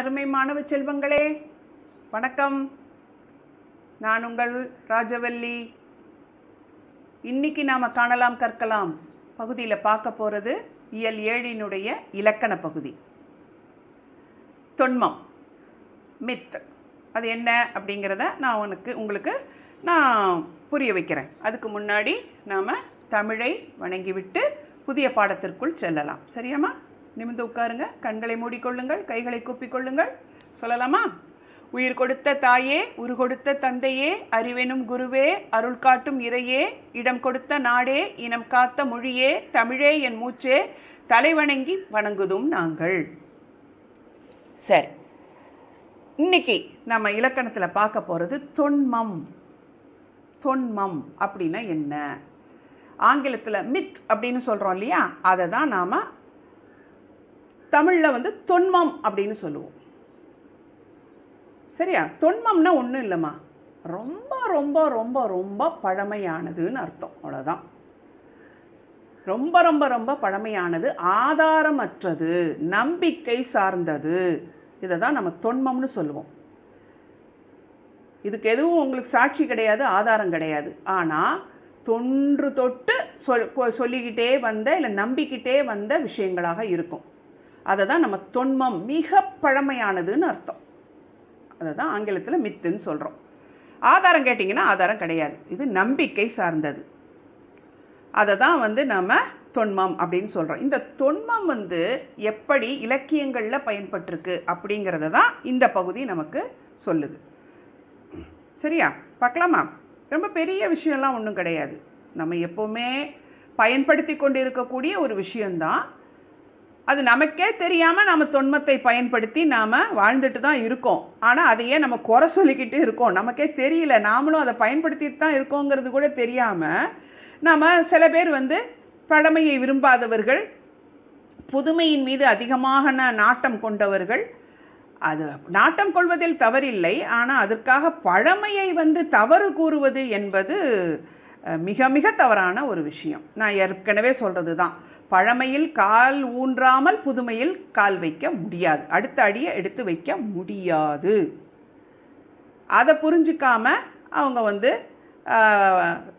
அருமை மாணவ செல்வங்களே வணக்கம். நான் உங்கள் ராஜவல்லி. இன்னைக்கு நாம் காணலாம் கற்கலாம் பகுதியில் பார்க்க போகிறது இயல் ஏழினுடைய இலக்கண பகுதி. தொன்மம் மித் அது என்ன அப்படிங்கிறத நான் உனக்கு உங்களுக்கு நான் புரிய வைக்கிறேன். அதுக்கு முன்னாடி நாம் தமிழை வணங்கிவிட்டு புதிய பாடத்திற்குள் செல்லலாம். சரியாம்மா? நிமிர்ந்து உட்காருங்க. கண்களை மூடிக்கொள்ளுங்கள் கைகளை கூப்பிக்கொள்ளுங்கள். சொல்லலாமா? உயிர் கொடுத்த தாயே உரு கொடுத்த தந்தையே அறிவெனும் குருவே அருள் காட்டும் இறையே இடம் கொடுத்த நாடே இனம் காத்த மொழியே தமிழே என் மூச்சே தலைவணங்கி வணங்குதும் நாங்கள். சரி. இன்னைக்கு நம்ம இலக்கணத்தில் பார்க்க போகிறது தொன்மம். தொன்மம் அப்படின்னா என்ன? ஆங்கிலத்தில் மித் அப்படின்னு சொல்கிறோம் இல்லையா? அதை தான் நாம் தமிழில் வந்து தொன்மம் அப்படின்னு சொல்லுவோம். சரியா? தொன்மம்னா ஒன்றும் இல்லைம்மா. ரொம்ப ரொம்ப ரொம்ப ரொம்ப பழமையானதுன்னு அர்த்தம். அவ்வளோதான் ரொம்ப ரொம்ப ரொம்ப பழமையானது ஆதாரமற்றது நம்பிக்கை சார்ந்தது. இதை தான் நம்ம தொன்மம்னு சொல்லுவோம். இதுக்கு எதுவும் உங்களுக்கு சாட்சி கிடையாது ஆதாரம் கிடையாது. ஆனால் தொன்று தொட்டு சொல் சொல்லிக்கிட்டே வந்த இல்லை நம்பிக்கிட்டே வந்த விஷயங்களாக இருக்கும். அதை தான் நம்ம தொன்மம் மிக பழமையானதுன்னு அர்த்தம். அதை தான் ஆங்கிலத்தில் மித்துன்னு சொல்கிறோம் ஆதாரம் கேட்டிங்கன்னா ஆதாரம் கிடையாது. இது நம்பிக்கை சார்ந்தது. அதை தான் வந்து நம்ம தொன்மம் அப்படின்னு சொல்கிறோம் இந்த தொன்மம் வந்து எப்படி இலக்கியங்களில் பயன்பட்டிருக்கு அப்படிங்கிறத தான் இந்த பகுதி நமக்கு சொல்லுது. சரியா? பார்க்கலாமா? ரொம்ப பெரிய விஷயம்லாம் ஒன்றும் கிடையாது. நம்ம எப்போவுமே பயன்படுத்தி கொண்டு இருக்கக்கூடிய ஒரு விஷயந்தான் அது நமக்கே தெரியாமல் நம்ம தொன்மத்தை பயன்படுத்தி நாம் வாழ்ந்துட்டு தான் இருக்கோம். ஆனால் அதையே நம்ம குறை சொல்லிக்கிட்டு இருக்கோம். நமக்கே தெரியல. நாமளும் அதை பயன்படுத்திட்டு தான் இருக்கோங்கிறது கூட தெரியாமல் நாம் சில பேர் வந்து பழமையை விரும்பாதவர்கள் புதுமையின் மீது அதிகமாக நாட்டம் கொண்டவர்கள். அது நாட்டம் கொள்வதில் தவறில்லை. ஆனால் அதற்காக பழமையை வந்து தவறு கூறுவது என்பது மிக மிக தவறான ஒரு விஷயம். நான் ஏற்கனவே சொல்கிறது தான் பழமையில் கால் ஊன்றாமல் புதுமையில் கால் வைக்க முடியாது. அடுத்த அடியை எடுத்து வைக்க முடியாது. அதை புரிஞ்சுக்காம அவங்க வந்து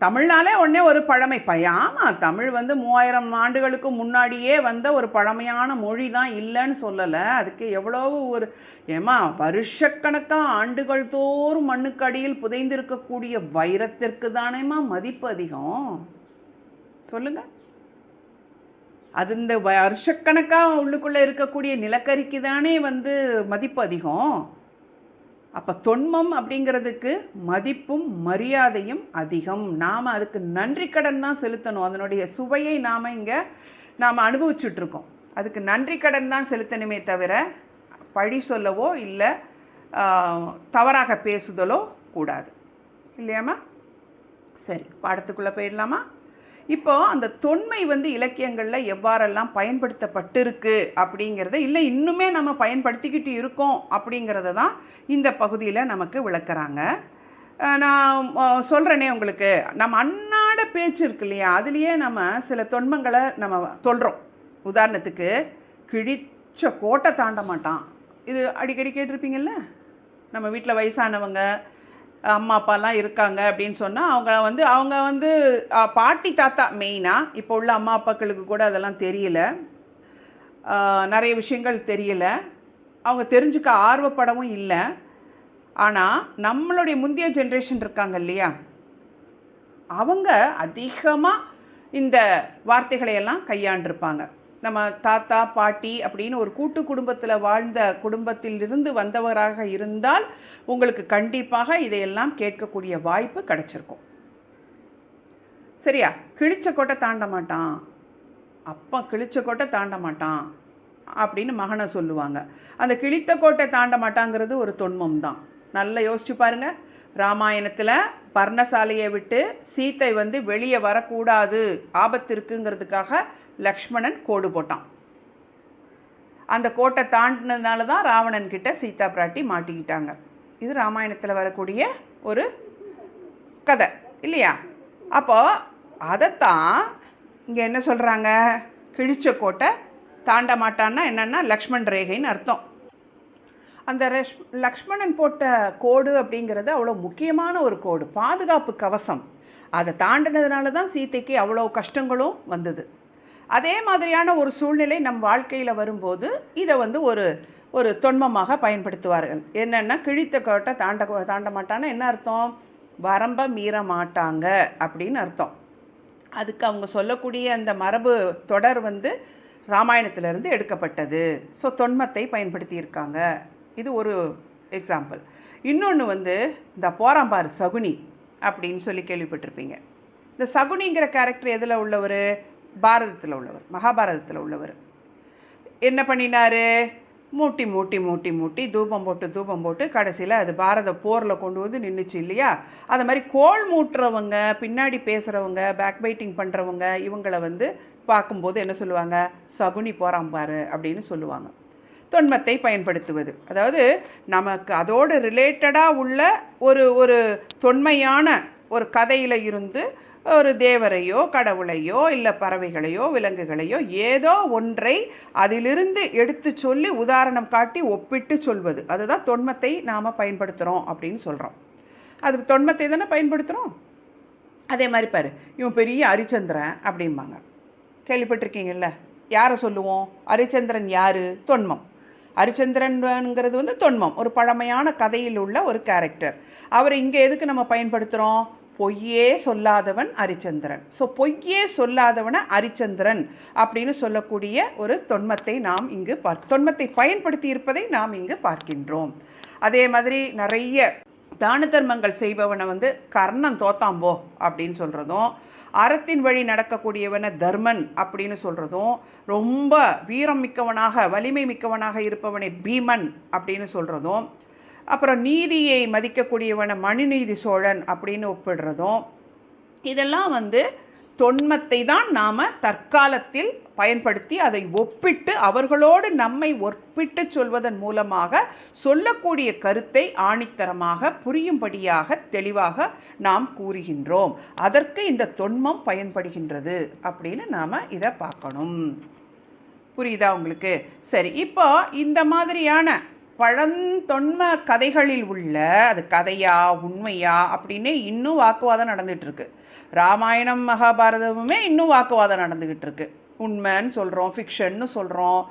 தமிழ்னாலே உடனே ஒரு பழமை. பயாமா தமிழ் வந்து மூவாயிரம் ஆண்டுகளுக்கு முன்னாடியே வந்த ஒரு பழமையான மொழி தான் இல்லைன்னு சொல்லலை. அதுக்கு எவ்வளவு ஒரு ஏமா வருஷக்கணக்காக ஆண்டுகள் தோறும் மண்ணுக்கு அடியில் புதைந்திருக்கக்கூடிய வைரத்திற்கு தானேம்மா மதிப்பு அதிகம்? சொல்லுங்கள் அது இந்த வருஷக்கணக்காக உள்ளுக்குள்ளே இருக்கக்கூடிய நிலக்கரிக்கு தானே வந்து மதிப்பு அதிகம். அப்போ தொன்மம் அப்படிங்கிறதுக்கு மதிப்பும் மரியாதையும் அதிகம். நாம் அதுக்கு நன்றி கடன் தான் செலுத்தணும். அதனுடைய சுவையை நாம் இங்கே நாம் அனுபவிச்சுட்ருக்கோம் அதுக்கு நன்றி கடன் தான் செலுத்தணுமே தவிர பழி சொல்லவோ இல்லை தவறாக பேசுதலோ கூடாது. இல்லையாம்மா? சரி பாடத்துக்குள்ளே போயிடலாமா? இப்போ அந்த தொன்மை வந்து இலக்கியங்களில் எவ்வாறெல்லாம் பயன்படுத்தப்பட்டிருக்கு அப்படிங்கிறத இல்லை இன்னுமே நம்ம பயன்படுத்திக்கிட்டு இருக்கோம் அப்படிங்கிறத தான் இந்த பகுதியில் நமக்கு விளக்குறாங்க. நான் சொல்கிறேனே உங்களுக்கு. நம்ம அன்னாட பேச்சு இருக்கு இல்லையா? அதுலேயே நம்ம சில தொன்மங்களை நம்ம சொல்கிறோம் உதாரணத்துக்கு கிழிச்ச கோட்டை தாண்ட மாட்டான். இது அடிக்கடி கேட்டிருப்பீங்கல்ல? நம்ம வீட்டில் வயசானவங்க அம்மா அப்பாலாம் இருக்காங்க அப்படின்னு சொன்னால் அவங்க வந்து அவங்க வந்து பாட்டி தாத்தா மெயினாக இப்போ உள்ள அம்மா அப்பாக்களுக்கு கூட அதெல்லாம் தெரியல. நிறைய விஷயங்கள் தெரியல. அவங்க தெரிஞ்சுக்க ஆர்வப்படவும் இல்லை. ஆனால் நம்மளுடைய முந்தைய ஜென்ரேஷன் இருக்காங்க இல்லையா? அவங்க அதிகமாக இந்த வார்த்தைகளையெல்லாம் கையாண்டிருப்பாங்க. நம்ம தாத்தா பாட்டி அப்படின்னு ஒரு கூட்டு குடும்பத்தில் வாழ்ந்த குடும்பத்திலிருந்து வந்தவராக இருந்தால் உங்களுக்கு கண்டிப்பாக இதையெல்லாம் கேட்கக்கூடிய வாய்ப்பு கிடச்சிருக்கும். சரியா? கிழிச்ச கோட்டை தாண்ட மாட்டான். அப்பா கிழிச்ச கோட்டை தாண்ட மாட்டான் அப்படின்னு மகனை சொல்லுவாங்க. அந்த கிழித்த கோட்டை தாண்ட மாட்டாங்கிறது ஒரு தொன்மம் தான். நல்லா யோசிச்சு பாருங்க. ராமாயணத்தில் பர்ணசாலையை விட்டு சீத்தை வந்து வெளியே வரக்கூடாது. ஆபத்து இருக்குங்கிறதுக்காக லக்ஷ்மணன் கோடு போட்டான். அந்த கோட்டை தாண்டினதுனால தான் ராவணன் கிட்ட சீதா பிராட்டி மாட்டிக்கிட்டாங்க. இது ராமாயணத்தில் வரக்கூடிய ஒரு கதை இல்லையா? அப்போ அதைத்தான் இங்கே என்ன சொல்கிறாங்க கிழிச்ச கோட்டை தாண்ட மாட்டான்னா என்னென்னா லக்ஷ்மண் ரேகைன்னு அர்த்தம். அந்த ரெஷ் லக்ஷ்மணன் போட்ட கோடு அப்படிங்கிறது அவ்வளோ முக்கியமான ஒரு கோடு. பாதுகாப்பு கவசம். அதை தாண்டினதுனால தான் சீதைக்கு அவ்வளோ கஷ்டங்களும் வந்தது. அதே மாதிரியான ஒரு சூழ்நிலை நம் வாழ்க்கையில் வரும்போது இதை வந்து ஒரு ஒரு தொன்மமாக பயன்படுத்துவார்கள். என்னென்னா கிழித்த கோட்டை தாண்ட தாண்ட மாட்டான்னா என்ன அர்த்தம்? வரம்ப மீற மாட்டாங்க அப்படின்னு அர்த்தம். அதுக்கு அவங்க சொல்லக்கூடிய அந்த மரபு தொடர் வந்து ராமாயணத்திலிருந்து எடுக்கப்பட்டது. ஸோ தொன்மத்தை பயன்படுத்தியிருக்காங்க. இது ஒரு எக்ஸாம்பிள் இன்னொன்று வந்து இந்த போராம்பார் சகுனி அப்படின்னு சொல்லி கேள்விப்பட்டிருப்பீங்க. இந்த சகுனிங்கிற கேரக்டர் எதில் உள்ளவர்? பாரதத்தில் உள்ளவர் மகாபாரதத்தில் உள்ளவர். என்ன பண்ணினாரு? மூட்டி மூட்டி மூட்டி மூட்டி தூபம் போட்டு தூபம் போட்டு கடைசியில் அது பாரத போரில் கொண்டு வந்து நின்றுச்சு இல்லையா? அது மாதிரி கோல் மூட்டுறவங்க பின்னாடி பேசுகிறவங்க பேக் பைட்டிங் பண்ணுறவங்க இவங்களை வந்து பார்க்கும்போது என்ன சொல்லுவாங்க? சகுனி போகிறான் பாரு அப்படின்னு சொல்லுவாங்க. தொன்மத்தை பயன்படுத்துவது. அதாவது நமக்கு அதோடு ரிலேட்டடாக உள்ள ஒரு ஒரு தொன்மையான ஒரு கதையில் இருந்து ஒரு தேவரையோ கடவுளையோ இல்லை பறவைகளையோ விலங்குகளையோ ஏதோ ஒன்றை அதிலிருந்து எடுத்து சொல்லி உதாரணம் காட்டி ஒப்பிட்டு சொல்வது. அதுதான் தொன்மத்தை நாம் பயன்படுத்துகிறோம் அப்படின்னு சொல்கிறோம் அது தொன்மத்தை தானே பயன்படுத்துகிறோம் அதே மாதிரி பாரு இவன் பெரிய ஹரிச்சந்திரன் அப்படிம்பாங்க. கேள்விப்பட்டிருக்கீங்கல்ல? யாரை சொல்லுவோம்? ஹரிச்சந்திரன் யார்? தொன்மம். ஹரிச்சந்திரன்ங்கிறது வந்து தொன்மம் ஒரு பழமையான கதையில் உள்ள ஒரு கேரக்டர் அவர் இங்கே எதுக்கு நம்ம பயன்படுத்துகிறோம் பொய்யே சொல்லாதவன் ஹரிச்சந்திரன் ஸோ பொய்யே சொல்லாதவனை ஹரிச்சந்திரன் அப்படின்னு சொல்லக்கூடிய ஒரு தொன்மத்தை நாம் இங்கு பார் தொன்மத்தை பயன்படுத்தி இருப்பதை நாம் இங்கு பார்க்கின்றோம். அதே மாதிரி நிறைய தான தர்மங்கள் செய்பவனை வந்து கர்ணன் தோத்தாம்போ அப்படின்னு சொல்கிறதும் அறத்தின் வழி நடக்கக்கூடியவனை தர்மன் அப்படின்னு சொல்கிறதும் ரொம்ப வீரம் மிக்கவனாக வலிமை மிக்கவனாக இருப்பவனை பீமன் அப்படின்னு சொல்கிறதும் அப்புறம் நீதியை மதிக்கக்கூடியவனை மணிநீதி சோழன் அப்படின்னு ஒப்பிடுறதும் இதெல்லாம் வந்து தொன்மத்தை தான் நாம் தற்காலத்தில் பயன்படுத்தி அதை ஒப்பிட்டு அவர்களோடு நம்மை ஒப்பிட்டு சொல்வதன் மூலமாக சொல்லக்கூடிய கருத்தை ஆணித்தரமாக புரியும்படியாக தெளிவாக நாம் கூறுகின்றோம். அதற்கு இந்த தொன்மம் பயன்படுகின்றது அப்படின்னு நாம் இதை பார்க்கணும். புரியுதா உங்களுக்கு? சரி இப்போ இந்த மாதிரியான பழந்தொன்ம கதைகளில் உள்ள அது கதையா உண்மையா அப்படின்னு இன்னும் வாக்குவாதம் நடந்துகிட்டு இருக்கு. ராமாயணம் மகாபாரதமுமே இன்னும் வாக்குவாதம் நடந்துக்கிட்டு இருக்கு உண்மைன்னு சொல்கிறோம் ஃபிக்ஷன்னு சொல்கிறோம்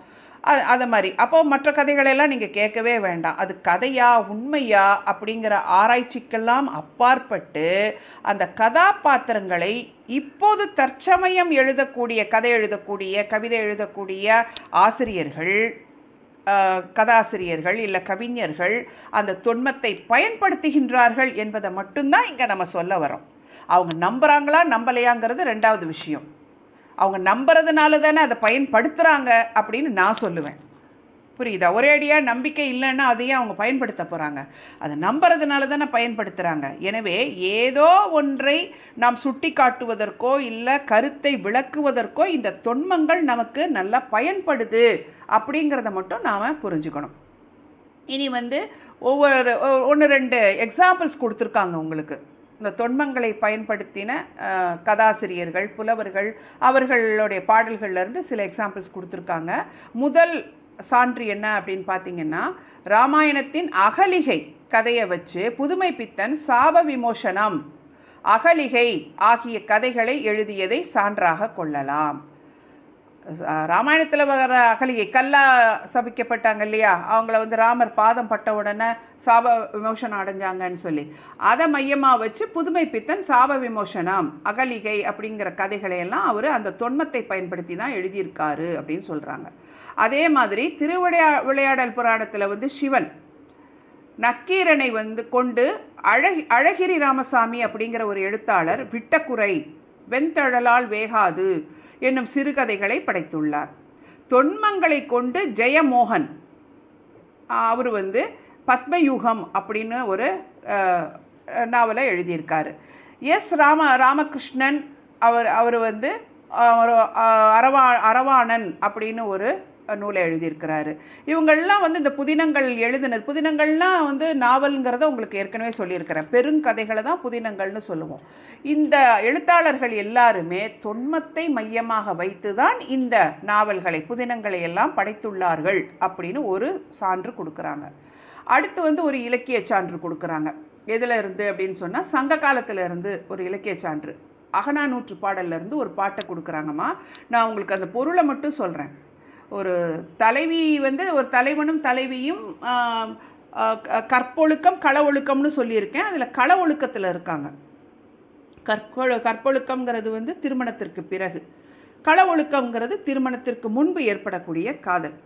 அது அதை மாதிரி. அப்போ மற்ற கதைகளெல்லாம் நீங்கள் கேட்கவே வேண்டாம். அது கதையா உண்மையா அப்படிங்கிற ஆராய்ச்சிக்கெல்லாம் அப்பாற்பட்டு அந்த கதாபாத்திரங்களை இப்போது தற்சமயம் எழுதக்கூடிய கதை எழுதக்கூடிய கவிதை எழுதக்கூடிய ஆசிரியர்கள் கதாசிரியர்கள் இல்லை கவிஞர்கள் அந்த தொன்மத்தை பயன்படுத்துகின்றார்கள் என்பதை மட்டும்தான் இங்கே நம்ம சொல்ல வரோம் அவங்க நம்புகிறாங்களா நம்பலையாங்கிறது ரெண்டாவது விஷயம். அவங்க நம்புறதுனால தானே அதை பயன்படுத்துகிறாங்க அப்படின்னு நான் சொல்லுவேன். புரியுதா? ஒரேடியாக நம்பிக்கை இல்லைன்னா அதையே அவங்க பயன்படுத்த போகிறாங்க அதை நம்புறதுனால தானே பயன்படுத்துகிறாங்க எனவே ஏதோ ஒன்றை நாம் சுட்டி காட்டுவதற்கோ இல்லை கருத்தை விளக்குவதற்கோ இந்த தொன்மங்கள் நமக்கு நல்லா பயன்படுது அப்படிங்கிறத மட்டும் நாம் புரிஞ்சுக்கணும். இனி வந்து ஒவ்வொரு ஒன்று ரெண்டு எக்ஸாம்பிள்ஸ் கொடுத்துருக்காங்க உங்களுக்கு. இந்த தொன்மங்களை பயன்படுத்தின கதாசிரியர்கள் புலவர்கள் அவர்களுடைய பாடல்கள்லேருந்து சில எக்ஸாம்பிள்ஸ் கொடுத்துருக்காங்க. முதல் சான்று என்ன அப்படின்னு பார்த்தீங்கன்னா ராமாயணத்தின் அகலிகை கதையை வச்சு புதுமை பித்தன் சாப விமோசனம் அகலிகை ஆகிய கதைகளை எழுதியதை சான்றாக கொள்ளலாம். ராமாயணத்தில் வர அகலிகை கல்லா சபிக்கப்பட்டாங்க இல்லையா? அவங்கள வந்து ராமர் பாதம் பட்ட உடனே சாப விமோசனம் அடைஞ்சாங்கன்னு சொல்லி. அதை மையமாக வச்சு புதுமை பித்தன் சாப விமோசனம் அகலிகை அப்படிங்கிற கதைகளையெல்லாம் அவர் அந்த தொன்மத்தை பயன்படுத்தி தான் எழுதியிருக்காரு அப்படின்னு சொல்கிறாங்க அதே மாதிரி திருவிளையா விளையாடல் புராணத்தில் வந்து சிவன் நக்கீரனை வந்து கொண்டு அழகி அழகிரி ராமசாமி அப்படிங்கிற ஒரு எழுத்தாளர் விட்டக்குறை வெண்தழலால் வேகாது என்னும் சிறுகதைகளை படைத்துள்ளார். தொன்மங்களை கொண்டு ஜெயமோகன். அவர் வந்து பத்மயூகம் அப்படின்னு ஒரு நாவலை எழுதியிருக்காரு. எஸ் ராம ராமகிருஷ்ணன் அவர் அவர் வந்து அரவா அரவாணன் அப்படின்னு ஒரு நூலை எழுதியிருக்கிறாரு. இவங்கள்லாம் வந்து இந்த புதினங்கள் எழுதினது புதினங்கள்லாம் வந்து நாவல்ங்கிறத உங்களுக்கு ஏற்கனவே சொல்லியிருக்கிறேன். பெருங்கதைகளை தான் புதினங்கள்னு சொல்லுவோம். இந்த எழுத்தாளர்கள் எல்லாருமே தொன்மத்தை மையமாக வைத்து தான் இந்த நாவல்களை புதினங்களை எல்லாம் படைத்துள்ளார்கள் அப்படின்னு ஒரு சான்று கொடுக்குறாங்க. அடுத்து வந்து ஒரு இலக்கிய சான்று கொடுக்குறாங்க. எதில் இருந்து அப்படின்னு சொன்னால் சங்க காலத்திலிருந்து ஒரு இலக்கிய சான்று. அகனா நூற்று இருந்து ஒரு பாட்டை கொடுக்குறாங்கம்மா. நான் உங்களுக்கு அந்த பொருளை மட்டும் சொல்கிறேன் ஒரு தலைவி வந்து ஒரு தலைவனும் தலைவியும் கற்பொழுக்கம் கள ஒழுக்கம்னு சொல்லியிருக்கேன். அதில் கள ஒழுக்கத்தில் இருக்காங்க. கற்பொழு கற்பொழுக்கம்ங்கிறது வந்து திருமணத்திற்கு பிறகு. கள ஒழுக்கம்ங்கிறது திருமணத்திற்கு முன்பு ஏற்படக்கூடிய காதல்.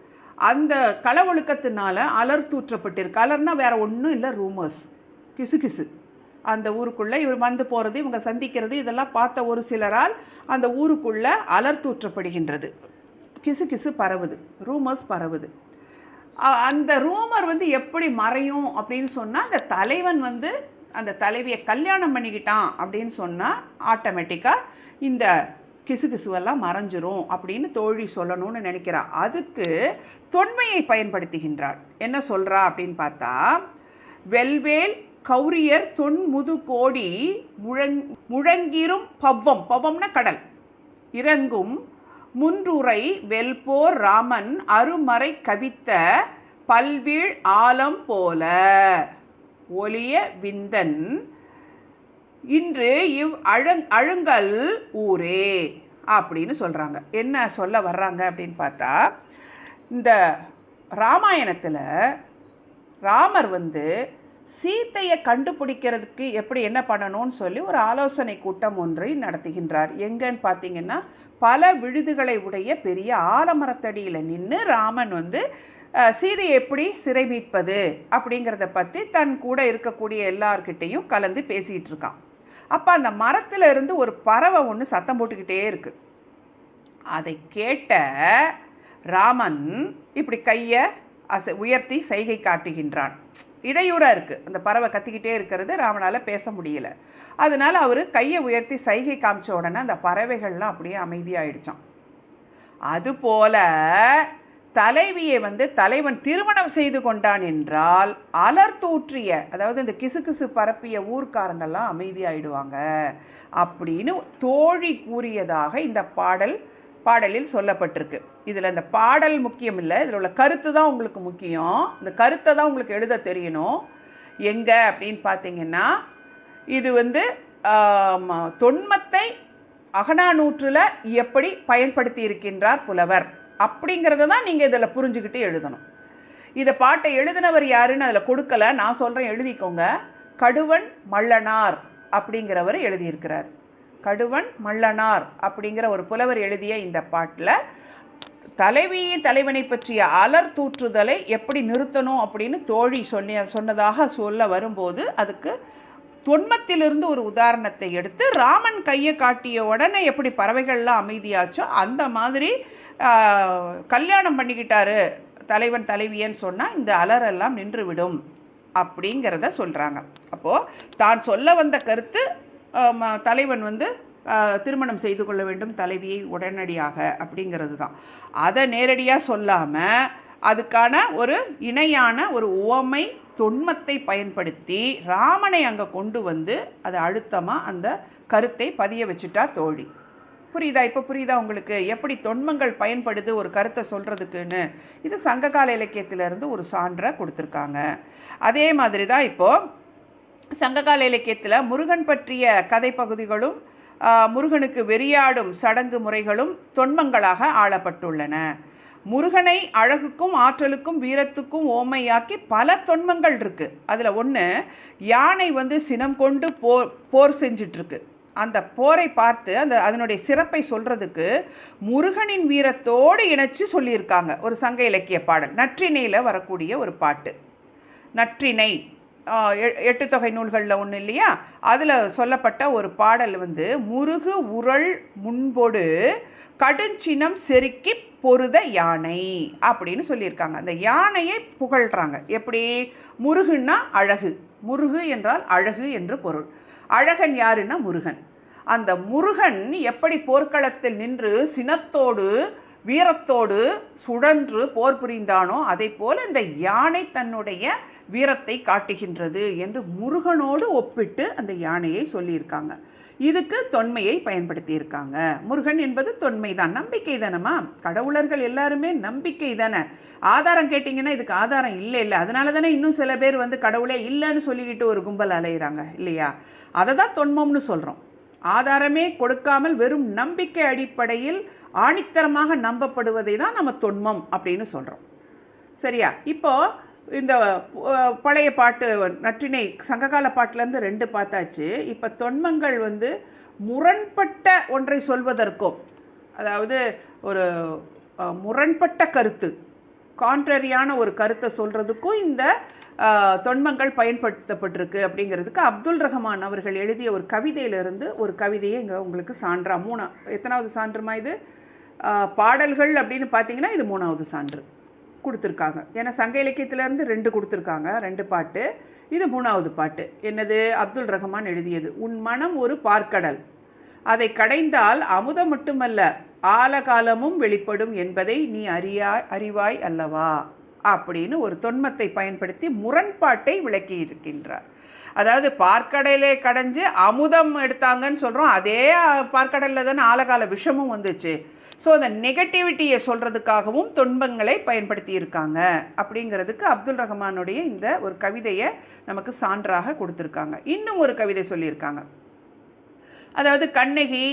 அந்த கள ஒழுக்கத்தினால அலர் தூற்றப்பட்டிருக்கு. அலர்னால் வேறு ஒன்றும் இல்லை ரூமர்ஸ். கிசு கிசு. அந்த ஊருக்குள்ளே இவர் வந்து போகிறது இவங்க சந்திக்கிறது இதெல்லாம் பார்த்த ஒரு சிலரால் அந்த ஊருக்குள்ளே அலர் தூற்றப்படுகின்றது. கிசு கிசு பரவுது ரூமர்ஸ் பரவுது. அந்த ரூமர் வந்து எப்படி மறையும் அப்படின்னு சொன்னால் அந்த தலைவன் வந்து அந்த தலைவியை கல்யாணம் பண்ணிக்கிட்டான் அப்படின்னு சொன்னால் ஆட்டோமேட்டிக்காக இந்த கிசுகிசுவெல்லாம் மறைஞ்சிரும் அப்படின்னு தோழி சொல்லணும்னு நினைக்கிறா. அதுக்கு தொன்மையை பயன்படுத்துகின்றாள். என்ன சொல்கிறா அப்படின்னு பார்த்தா வெல்வேல் கௌரியர் தொன்முது கோடி முழங் முழங்கிரும் பவ்வம். பவ்வம்னா கடல். இறங்கும் முன்றுரை வெல்போர் ராமன் அருமறை கவித்த பல்வீழ் ஆலம் போல. ஒளிய விந்தன். இன்று இவ் அழங் அழுங்கல் ஊரே அப்படின்னு சொல்கிறாங்க என்ன சொல்ல வர்றாங்க அப்படின்னு பார்த்தா இந்த ராமாயணத்தில் ராமர் வந்து சீத்தையை கண்டுபிடிக்கிறதுக்கு எப்படி என்ன பண்ணணும்னு சொல்லி ஒரு ஆலோசனை கூட்டம் ஒன்றை நடத்துகின்றார். எங்கன்னு பார்த்தீங்கன்னா பல விழுதுகளை உடைய பெரிய ஆலமரத்தடியில் நின்று ராமன் வந்து சீதையை எப்படி சிறை மீட்பது? அப்படிங்கிறத பற்றி தன் கூட இருக்கக்கூடிய எல்லார்கிட்டேயும் கலந்து பேசிகிட்டு இருக்கான். அப்போ அந்த மரத்தில் இருந்து ஒரு பறவை ஒன்று சத்தம் போட்டுக்கிட்டே இருக்குது அதை கேட்ட ராமன் இப்படி கையை அசை உயர்த்தி சைகை காட்டுகின்றான். இடையூறாக இருக்குது அந்த பறவை கத்திக்கிட்டே இருக்கிறது ராமனால் பேச முடியல. அதனால் அவர் கையை உயர்த்தி சைகை காமிச்ச உடனே அந்த பறவைகள்லாம் அப்படியே அமைதியாயிடுச்சான் அதுபோல தலைவியை வந்து தலைவன் திருமணம் செய்து கொண்டான் என்றால் அலர்த்தூற்றிய அதாவது இந்த கிசுகிசு பரப்பிய ஊர்க்காரங்கெல்லாம் அமைதியாயிடுவாங்க அப்படின்னு தோழி கூறியதாக இந்த பாடல் பாடலில் சொல்லப்பட்டிருக்கு. இதில் இந்த பாடல் முக்கியம் இல்லை இதில் உள்ள கருத்து தான் உங்களுக்கு முக்கியம். இந்த கருத்தை தான் உங்களுக்கு எழுத தெரியணும். எங்கே அப்படின்னு பார்த்தீங்கன்னா இது வந்து தொன்மத்தை அகனானூற்றில் எப்படி பயன்படுத்தி இருக்கின்றார் புலவர்? அப்படிங்கிறத தான் நீங்கள் இதில் புரிஞ்சுக்கிட்டு எழுதணும். இதை பாட்டை எழுதினவர் யாருன்னு அதில் கொடுக்கல. நான் சொல்கிறேன் எழுதிக்கோங்க. கடுவன் மல்லனார் அப்படிங்கிறவர் எழுதியிருக்கிறார். கடுவன் மல்லனார் அப்படிங்கிற ஒரு புலவர் எழுதிய இந்த பாட்டில் தலைவியின் தலைவனை பற்றிய அலர் தூற்றுதலை எப்படி நிறுத்தணும்? அப்படின்னு தோழி சொல்லி சொன்னதாக சொல்ல வரும்போது அதுக்கு தொன்மத்திலிருந்து ஒரு உதாரணத்தை எடுத்து ராமன் கையை காட்டிய உடனே எப்படி பறவைகள்லாம் அமைதியாச்சோ அந்த மாதிரி கல்யாணம் பண்ணிக்கிட்டாரு தலைவன் தலைவியன்னு சொன்னால் இந்த அலறெல்லாம் நின்றுவிடும் அப்படிங்கிறத சொல்கிறாங்க அப்போது தான் சொல்ல வந்த கருத்து தலைவன் வந்து திருமணம் செய்து கொள்ள வேண்டும் தலைவியை உடனடியாக அப்படிங்கிறது தான். அதை நேரடியாக சொல்லாமல் அதுக்கான ஒரு இணையான ஒரு உவமை தொன்மத்தை பயன்படுத்தி ராமனை அங்கே கொண்டு வந்து அதை அழுத்தமாக அந்த கருத்தை பதிய வச்சுட்டா தோழி. புரியுதா? இப்போ புரியுதா உங்களுக்கு? எப்படி தொன்மங்கள் பயன்படுது ஒரு கருத்தை சொல்கிறதுக்குன்னு இது சங்ககால இலக்கியத்திலேருந்து ஒரு சான்றை கொடுத்துருக்காங்க. அதே மாதிரி தான் இப்போது சங்ககால இலக்கியத்தில் முருகன் பற்றிய கதை பகுதிகளும் முருகனுக்கு வெறியாடும் சடங்கு முறைகளும் தொன்மங்களாக ஆளப்பட்டுள்ளன. முருகனை அழகுக்கும் ஆற்றலுக்கும் வீரத்துக்கும் ஓமையாக்கி பல தொன்மங்கள் இருக்குது அதில் ஒன்று யானை வந்து சினம் கொண்டு போர் போர் செஞ்சிட்ருக்கு. அந்த போரை பார்த்து அந்த அதனுடைய சிறப்பை சொல்கிறதுக்கு முருகனின் வீரத்தோடு இணைச்சு சொல்லியிருக்காங்க ஒரு சங்க இலக்கிய பாடல். நற்றிணையில் வரக்கூடிய ஒரு பாட்டு. நற்றிணை. எட்டு தொகை நூல்களில் ஒன்று இல்லையா? அதில் சொல்லப்பட்ட ஒரு பாடல் வந்து முருகு உரள் முன்பொடு கடுஞ்சினம் செருக்கி பொருத யானை அப்படின்னு சொல்லியிருக்காங்க. அந்த யானையை புகழ்கிறாங்க எப்படி? முருகுன்னா அழகு. முருகு என்றால் அழகு என்று பொருள். அழகன் யாருன்னா முருகன். அந்த முருகன் எப்படி போர்க்களத்தில் நின்று சினத்தோடு வீரத்தோடு சுழன்று போர் புரிந்தானோ அதை போல இந்த யானை தன்னுடைய வீரத்தை காட்டுகின்றது என்று முருகனோடு ஒப்பிட்டு அந்த யானையை சொல்லியிருக்காங்க. இதுக்கு தொன்மையை பயன்படுத்தியிருக்காங்க. முருகன் என்பது தொன்மை தான் நம்பிக்கை தானம்மா? கடவுளர்கள் எல்லாருமே நம்பிக்கை தானே? ஆதாரம் கேட்டிங்கன்னா இதுக்கு ஆதாரம் இல்லை இல்லை. அதனால தானே இன்னும் சில பேர் வந்து கடவுளே இல்லைன்னு சொல்லிக்கிட்டு ஒரு கும்பல் அலையிறாங்க இல்லையா? அதை தான் தொன்மம்னு சொல்கிறோம் ஆதாரமே கொடுக்காமல் வெறும் நம்பிக்கை அடிப்படையில் ஆணித்தரமாக நம்பப்படுவதை தான் நம்ம தொன்மம் அப்படின்னு சொல்கிறோம் சரியா? இப்போது இந்த பழைய பாட்டு நற்றினை சங்ககால பாட்டிலேருந்து ரெண்டு பார்த்தாச்சு. இப்போ தொன்மங்கள் வந்து முரண்பட்ட ஒன்றை சொல்வதற்கும் அதாவது ஒரு முரண்பட்ட கருத்து கான்ட்ரரியான ஒரு கருத்தை சொல்கிறதுக்கும் இந்த தொன்மங்கள் பயன்படுத்தப்பட்டிருக்கு அப்படிங்கிறதுக்கு அப்துல் ரஹமான் அவர்கள் எழுதிய ஒரு கவிதையிலிருந்து ஒரு கவிதையை இங்கே உங்களுக்கு சான்றா மூணா எத்தனாவது சான்றுமா இது? பாடல்கள் அப்படின்னு பார்த்தீங்கன்னா இது மூணாவது சான்று கொடுத்துருக்காங்க. ஏன்னா சங்க இலக்கியத்திலேருந்து ரெண்டு கொடுத்துருக்காங்க ரெண்டு பாட்டு. இது மூணாவது பாட்டு. என்னது? அப்துல் ரஹமான் எழுதியது உன் மனம் ஒரு பார்க்கடல். அதை கடைந்தால் அமுதம் மட்டுமல்ல ஆலகாலமும் வெளிப்படும் என்பதை நீ அறியா அறிவாய் அல்லவா? அப்படின்னு ஒரு தொன்மத்தை பயன்படுத்தி முரண்பாட்டை விளக்கி இருக்கின்றார். அதாவது பார்க்கடலே கடைஞ்சு அமுதம் எடுத்தாங்கன்னு சொல்கிறோம் அதே பார்க்கடலில் தானே ஆலகால விஷமும் வந்துச்சு. ஸோ அந்த நெகட்டிவிட்டியை சொல்கிறதுக்காகவும் துன்பங்களை பயன்படுத்தி இருக்காங்க. அப்படிங்கிறதுக்கு அப்துல் ரஹ்மானுடைய இந்த ஒரு கவிதையை நமக்கு சான்றாக கொடுத்துருக்காங்க. இன்னும் ஒரு கவிதை சொல்லியிருக்காங்க. அதாவது கண்ணகி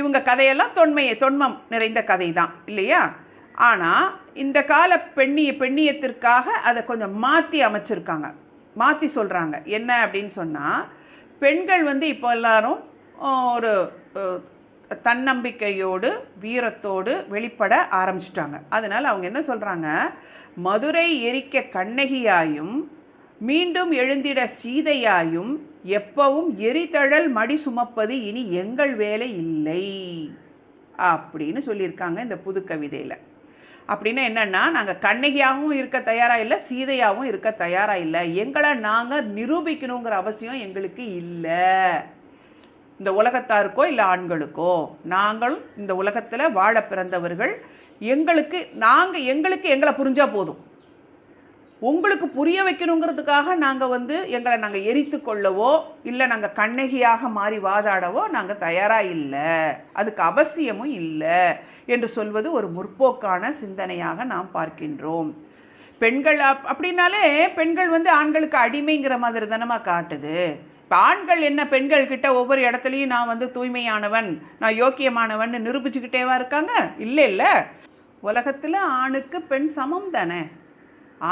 இவங்க கதையெல்லாம் தொன்மையை தொன்மம் நிறைந்த கதை தான் இல்லையா? ஆனால் இந்த கால பெண்ணிய பெண்ணியத்திற்காக அதை கொஞ்சம் மாற்றி அமைச்சிருக்காங்க. மாற்றி சொல்கிறாங்க என்ன அப்படின்னு சொன்னால் பெண்கள் வந்து இப்போ எல்லாரும் ஒரு தன்னம்பிக்கையோடு வீரத்தோடு வெளிப்பட ஆரம்பிச்சிட்டாங்க. அதனால் அவங்க என்ன சொல்கிறாங்க மதுரை எரிக்க கண்ணகியாயும் மீண்டும் எழுந்திட சீதையாயும் எப்பவும் எரிதழல் மடி சுமப்பது இனி எங்கள் வேலை இல்லை. அப்படின்னு சொல்லியிருக்காங்க இந்த புது கவிதையில் அப்படின்னா என்னென்னா நாங்கள் கண்ணகியாகவும் இருக்க தயாராக இல்லை சீதையாகவும் இருக்க தயாராக இல்லை. எங்களை நாங்கள் நிரூபிக்கணுங்கிற அவசியம் எங்களுக்கு இல்லை. இந்த உலகத்தாருக்கோ இல்லை ஆண்களுக்கோ நாங்களும் இந்த உலகத்தில் வாழ பிறந்தவர்கள் எங்களுக்கு நாங்கள் எங்களுக்கு எங்களை புரிஞ்சால் போதும். உங்களுக்கு புரிய வைக்கணுங்கிறதுக்காக நாங்கள் வந்து எங்களை நாங்கள் எரித்து கொள்ளவோ இல்லை நாங்கள் கண்ணகியாக மாறி வாதாடவோ நாங்கள் தயாராக இல்லை. அதுக்கு அவசியமும் இல்லை என்று சொல்வது ஒரு முற்போக்கான சிந்தனையாக நாம் பார்க்கின்றோம். பெண்கள் அப் அப்படின்னாலே பெண்கள் வந்து ஆண்களுக்கு அடிமைங்கிற மாதிரி தானம்மா காட்டுது. இப்போ ஆண்கள் என்ன பெண்கள் கிட்ட ஒவ்வொரு இடத்துலையும் நான் வந்து தூய்மையானவன் நான் யோக்கியமானவன் நிரூபிச்சுக்கிட்டேவா இருக்காங்க? இல்லை இல்லை. உலகத்தில் ஆணுக்கு பெண் சமம் தானே.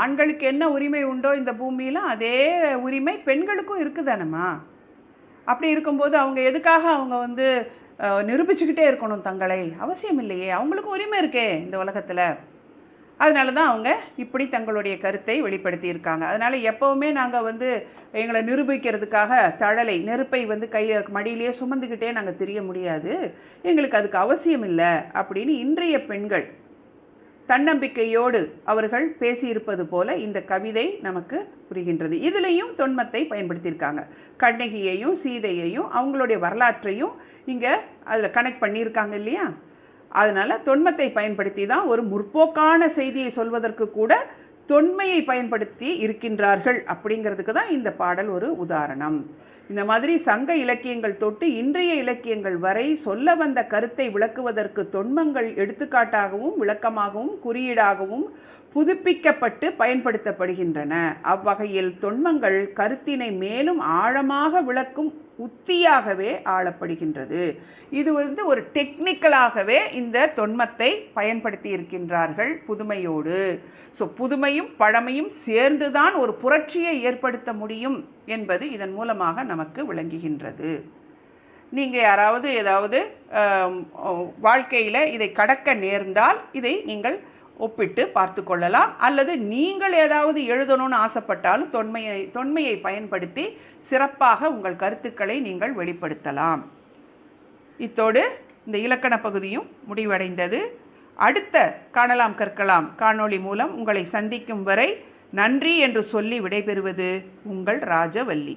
ஆண்களுக்கு என்ன உரிமை உண்டோ இந்த பூமியில் அதே உரிமை பெண்களுக்கும் இருக்குதானம்மா? அப்படி இருக்கும்போது அவங்க எதுக்காக அவங்க வந்து நிரூபிச்சுக்கிட்டே இருக்கணும் தங்களை? அவசியம் இல்லையே. அவங்களுக்கும் உரிமை இருக்கே இந்த உலகத்தில். அதனால தான் அவங்க இப்படி தங்களுடைய கருத்தை வெளிப்படுத்தியிருக்காங்க அதனால் எப்போவுமே நாங்கள் வந்து எங்களை நிரூபிக்கிறதுக்காக தழலை நெருப்பை வந்து கை மடியிலேயே சுமந்துக்கிட்டே நாங்கள் தெரிய முடியாது. எங்களுக்கு அதுக்கு அவசியம் இல்லை. அப்படின்னு இன்றைய பெண்கள் தன்னம்பிக்கையோடு அவர்கள் பேசியிருப்பது போல இந்த கவிதை நமக்கு புரிகின்றது. இதுலேயும் தொன்மத்தை பயன்படுத்தியிருக்காங்க. கண்ணகியையும் சீதையையும் அவங்களுடைய வரலாற்றையும் இங்கே அதில் கனெக்ட் பண்ணியிருக்காங்க இல்லையா? அதனால் தொன்மத்தை பயன்படுத்தி தான் ஒரு முற்போக்கான செய்தியை சொல்வதற்கு கூட தொன்மையை பயன்படுத்தி இருக்கின்றார்கள் அப்படிங்கிறதுக்கு தான் இந்த பாடல் ஒரு உதாரணம். இந்த மாதிரி சங்க இலக்கியங்கள் தொட்டு இன்றைய இலக்கியங்கள் வரை சொல்ல வந்த கருத்தை விளக்குவதற்கு தொன்மங்கள் எடுத்துக்காட்டாகவும் விளக்கமாகவும் குறியீடாகவும் புதுப்பிக்கப்பட்டு பயன்படுத்தப்படுகின்றன. அவ்வகையில் தொன்மங்கள் கருத்தினை மேலும் ஆழமாக விளக்கும் உத்தியாகவே ஆளப்படுகின்றது. இது வந்து ஒரு டெக்னிக்கலாகவே இந்த தொன்மத்தை பயன்படுத்தி இருக்கின்றார்கள் புதுமையோடு. ஸோ புதுமையும் பழமையும் சேர்ந்துதான் ஒரு புரட்சியை ஏற்படுத்த முடியும் என்பது இதன் மூலமாக நமக்கு விளங்குகின்றது. நீங்கள் யாராவது ஏதாவது வாழ்க்கையில் இதை கடக்க நேர்ந்தால் இதை நீங்கள் ஒப்பிட்டு பார்த்து கொள்ளலாம் அல்லது நீங்கள் ஏதாவது எழுதணும்னு ஆசைப்பட்டாலும் தொன்மையை தொன்மையை பயன்படுத்தி சிறப்பாக உங்கள் கருத்துக்களை நீங்கள் வெளிப்படுத்தலாம். இத்தோடு இந்த இலக்கண பகுதியும் முடிவடைந்தது. அடுத்த காணலாம் கற்கலாம். காணொளி மூலம் உங்களை சந்திக்கும் வரை நன்றி என்று சொல்லி விடைபெறுவது உங்கள் ராஜவல்லி.